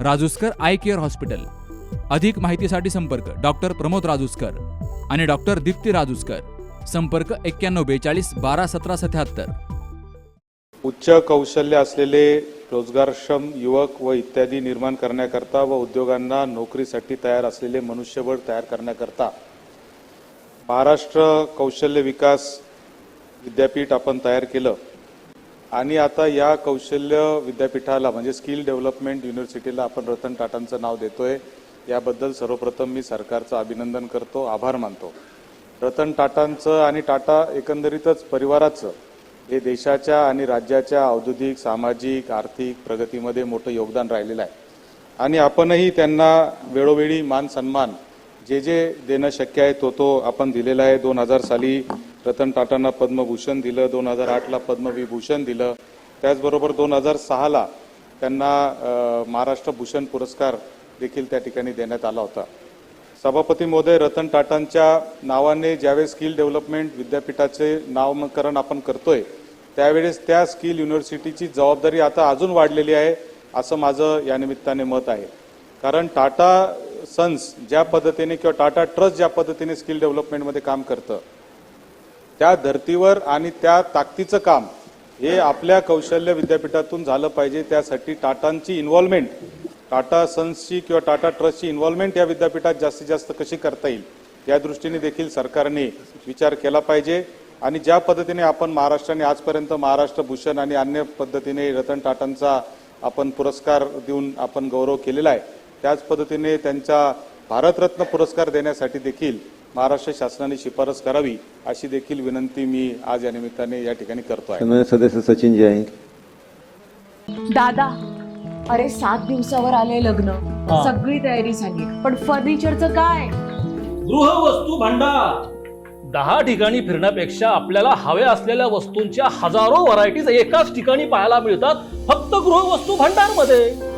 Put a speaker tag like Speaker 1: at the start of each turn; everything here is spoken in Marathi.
Speaker 1: Rajuskar eye care hospital. अधिक माहितीसाठी संपर्क डॉक्टर प्रमोद राजूस्कर आणि डॉक्टर दीप्ती राजूस्कर. संपर्क एक्क्याण्णव बेचाळीस बारा सतरा सत्याहत्तर.
Speaker 2: उच्च कौशल्य असलेले रोजगारक्षम युवक व इत्यादी निर्माण करण्याकरता व उद्योगांना नोकरीसाठी तयार असलेले मनुष्यबळ तयार करण्याकरता. महाराष्ट्र कौशल्य विकास विद्यापीठ आपण तयार केलं. आणि आता या कौशल्य विद्यापीठाला म्हणजे स्किल डेव्हलपमेंट युनिव्हर्सिटीला आपण रतन टाटांचं नाव देतोय. याबद्दल सर्वप्रथम मी सरकारचं अभिनंदन करतो आभार मानतो. रतन टाटांचं आणि टाटा एकंदरीतच परिवाराचं हे देशाच्या आणि राज्याच्या औद्योगिक सामाजिक आर्थिक प्रगतीमध्ये मोठं योगदान राहिलेलं आहे. आणि आपणही त्यांना वेळोवेळी मान सन्मान जे जे देणं शक्य आहे तो तो आपण दिलेला आहे. दोन हजार साली रतन टाटांना पद्मभूषण दिलं दोन हजार आठला पद्मविभूषण दिलं. त्याचबरोबर दोन हजार सहाला त्यांना महाराष्ट्र भूषण पुरस्कार देखील त्या ठिकाणी देण्यात आला होता. सभापती महोदय रतन टाटांच्या नावाने ज्यावेळेस स्किल डेव्हलपमेंट विद्यापीठाचे नामकरण आपण करतोय त्यावेळेस त्या स्किल युनिव्हर्सिटीची जबाबदारी आता अजून वाढलेली आहे असं माझं या निमित्ताने मत आहे. कारण टाटा सन्स ज्या पद्धतीने किंवा टाटा ट्रस्ट ज्या पद्धतीने स्किल डेव्हलपमेंटमध्ये काम करतं त्या धर्तीवर आणि त्या ताकदीचं काम हे आपल्या कौशल्य विद्यापीठातून झालं पाहिजे. त्यासाठी टाटांची इन्व्हॉल्वमेंट टाटा सन्सची किंवा टाटा ट्रस्टची इन्व्हॉल्वमेंट या विद्यापीठात जास्तीत जास्त कशी करता येईल या दृष्टीने देखील सरकारने विचार केला पाहिजे. आणि ज्या पद्धतीने आपण महाराष्ट्राने आजपर्यंत महाराष्ट्र भूषण आणि अन्य पद्धतीने रतन टाटांचा आपण पुरस्कार देऊन आपण गौरव केलेला आहे त्याच पद्धतीने त्यांचा भारतरत्न पुरस्कार देण्यासाठी देखील महाराष्ट्र शासनाने शिफारस करावी अशी देखील विनंती मी आज या निमित्ताने या ठिकाणी करतो आहे
Speaker 3: सदस्य सचिन जी आहेत
Speaker 4: दादा अरे सात दिवसावर आले लग्न. सगळी तयारी झाली. पण फर्निचरचं काय?
Speaker 5: गृहवस्तू भांडार. दहा ठिकाणी फिरण्यापेक्षा आपल्याला हव्या असलेल्या वस्तूंच्या हजारो व्हरायटीज एकाच ठिकाणी पाहायला मिळतात फक्त गृहवस्तू भांडारमध्ये